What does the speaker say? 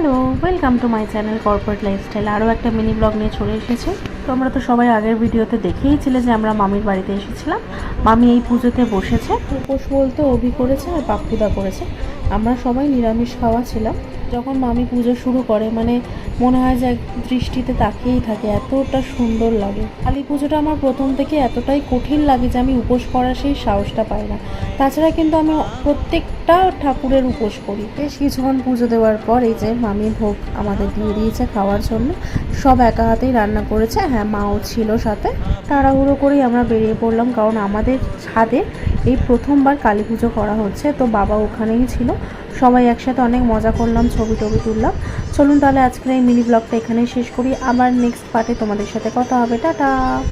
Hello welcome to my channel corporate lifestyle আরও একটা mini blog নিয়ে চলে এসেছে। তো আমরা তো সবাই আগের ভিডিওতে দেখেইছিলে যে আমরা মামির বাড়িতে এসেছিলাম। মামি এই পুজোতে বসেছে। উপোস বলতে অভি করেছে আর পাপ্পুদা করেছে। আমরা সবাই নিরামিষ খাওয়া ছিলাম। যখন মামি পুজো শুরু করে মানে মনে হয় যে এক দৃষ্টিতে তাকিয়েই থাকে, এতটা সুন্দর লাগে। কালী পুজোটা আমার প্রথম থেকে এতটাই কঠিন লাগে যে আমি উপোস করার সেই সাহসটা পাই না। তাছাড়া কিন্তু আমি প্রত্যেকটা ঠাকুরের উপোস করি। বেশ কিছুক্ষণ পুজো দেওয়ার পর এই যে মামি ভোগ আমাদের দিয়ে দিয়েছে খাওয়ার জন্য, সব একা হাতেই রান্না করেছে। হ্যাঁ মাও ছিল সাথে। তাড়াহুড়ো করেই আমরা বেরিয়ে পড়লাম, কারণ আমাদের ছাদে এই প্রথমবার কালী পুজো করা হচ্ছে, তো বাবা ওখানেই ছিল। সবাই একসাথে অনেক মজা করলাম, ছবি টবি তুললাম। চলুন তাহলে আজকের এই মিনি ব্লগটা এখানেই শেষ করি। আবার নেক্সট পার্টে তোমাদের সাথে কথা হবে। টাটা!